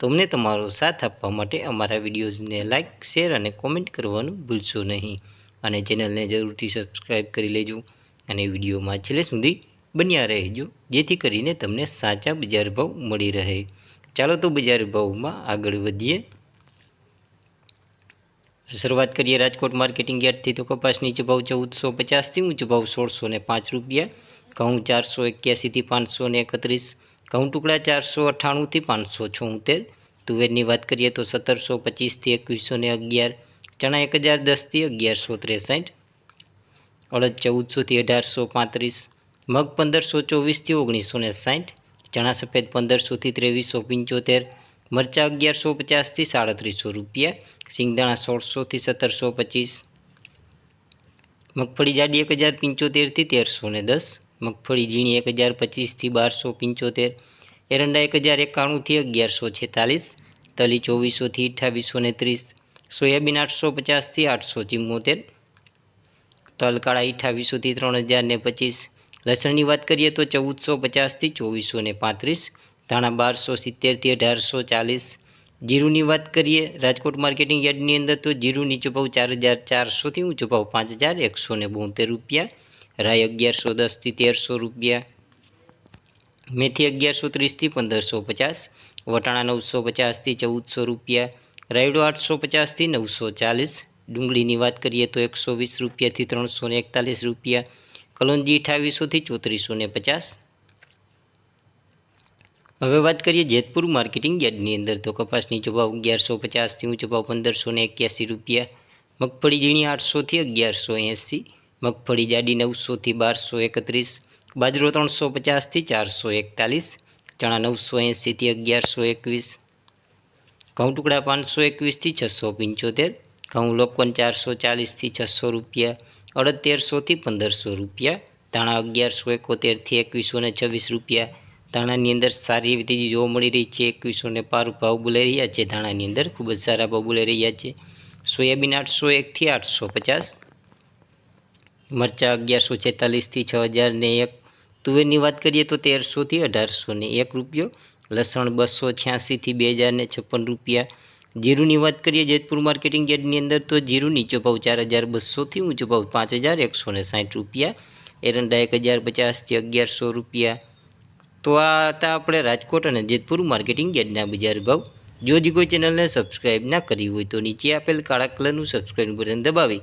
તો અમને તમારો સાથ આપવા માટે અમારા વિડીયોઝને લાઇક શેર અને કોમેન્ટ કરવાનું ભૂલશો નહીં. અને ચેનલને જરૂરથી સબસ્ક્રાઈબ કરી લેજો અને વિડીયોમાં છેલ્લે સુધી બન્યા રહેજો, જેથી કરીને તમને સાચા બજાર ભાવ મળી રહે. ચાલો તો બજાર ભાવમાં આગળ વધીએ. શરૂઆત કરીએ રાજકોટ માર્કેટિંગ યાર્ડથી. તો કપાસ નીચે ભાવ ચૌદસો પચાસથી ઊંચો ભાવ સોળસો ને પાંચ રૂપિયા, ઘઉં ચારસો એક્યાસીથી પાંચસો ને એકત્રીસ ઘઉં ટુકડા ચારસો અઠ્ઠાણુંથી પાંચસો છોતેર. તુવેરની વાત કરીએ તો સત્તરસો પચીસથી એકવીસો ને અગિયાર. ચણા એક હજાર દસથી અગિયારસો ત્રેસઠ. અડદ ચૌદસોથી અઢારસો પાંત્રીસ. મગ પંદરસો ચોવીસથી ઓગણીસો ને સાઠ. ચણા સફેદ પંદરસોથી ત્રેવીસો પંચોતેર. મરચાં અગિયારસો પચાસથી સાડત્રીસો રૂપિયા. સિંગદાણા સોળસોથી સત્તરસો પચીસ. મગફળી જાડી એક હજાર પંચોતેરથી તેરસો ને દસ. મગફળી ઝીણી એક હજાર પચીસથી બારસો પંચોતેર, એરંડા એક હજાર એકાણુંથી અગિયારસો છેતાલીસ, તલી ચોવીસોથી અઠ્ઠાવીસો ને ત્રીસ, સોયાબીન આઠસો પચાસથી આઠસો ચિમ્મોતેર, તલકાળા અઠ્ઠાવીસોથી ત્રણ હજાર ને પચીસ, લસણની વાત કરીએ તો ચૌદસો પચાસથી ચોવીસો ને પાંત્રીસ, ધાણા બારસો સિત્તેરથી અઢારસો ચાલીસ, જીરુની વાત કરીએ રાજકોટ માર્કેટિંગ યાર્ડની અંદર તો જીરું નીચો ભાવ ચાર હજાર ચારસોથી ઊંચો ભાવ પાંચ હજાર એકસો ને બોતેર રૂપિયા રાય અગિયારસો દસથી તેરસો રૂપિયા. મેથી અગિયારસો ત્રીસથી પંદરસો પચાસ, વટાણા નવસો પચાસથી ચૌદસો રૂપિયા, રાયડો આઠસો પચાસથી નવસો ચાલીસ, ડુંગળીની વાત કરીએ તો એકસો વીસ રૂપિયાથી ત્રણસો ને એકતાલીસ રૂપિયા, કલોંજી અઠાવીસોથી ચોત્રીસો ને પચાસ. હવે વાત કરીએ જેતપુર માર્કેટિંગ યાર્ડની અંદર તો કપાસની નીચો અગિયારસો પચાસથી ઊંચો ભાવ પંદરસો ને એક્યાસી રૂપિયા, મગફળી ઝીણી આઠસોથી અગિયારસો એંસી મગફળી જાડી નવસોથી બારસો એકત્રીસ, બાજરો ત્રણસો પચાસથી ચારસો એકતાલીસ, ચણા નવસો એંસીથી અગિયારસો એકવીસ, ઘઉં ટુકડા પાંચસો એકવીસથી છસો પંચોતેર, ઘઉં લોપન ચારસો ચાલીસથી છસો રૂપિયા, અડદ તેરસોથી પંદરસો રૂપિયા, ધાણા અગિયારસો એકોતેરથી એકવીસો ને છવ્વીસ રૂપિયા, ધાણાની અંદર સારી એવી તેજી જોવા મળી રહી છે, એકવીસો ને પાર ભાવ બોલાઈ રહ્યા છે, ધાણાની અંદર ખૂબ જ સારા ભાવ બોલાઈ રહ્યા છે, સોયાબીન આઠસો એકથી આઠસો પચાસ મરચાં અગિયારસો છેતાલીસથી છ હજારને એક. તુવેરની વાત કરીએ તો તેરસોથી અઢારસોને એક રૂપિયો. લસણ બસો છ્યાસીથી બે હજાર ને છપ્પન રૂપિયા. જીરુની વાત કરીએ જેતપુર માર્કેટિંગ યાર્ડની અંદર તો જીરું નીચો ભાવ ચાર હજાર બસોથી ઊંચો ભાવ પાંચ હજાર એકસો ને સાઠ રૂપિયા. એરંડા એક હજાર પચાસથી અગિયારસો રૂપિયા. તો આ હતા આપણે રાજકોટ અને જેતપુર માર્કેટિંગ યાર્ડના બજાર ભાવ. જો હજી કોઈ ચેનલને સબસ્ક્રાઈબ ના કરી હોય તો નીચે આપેલ કાળા કલરનું સબસ્ક્રાઈબ બટન દબાવી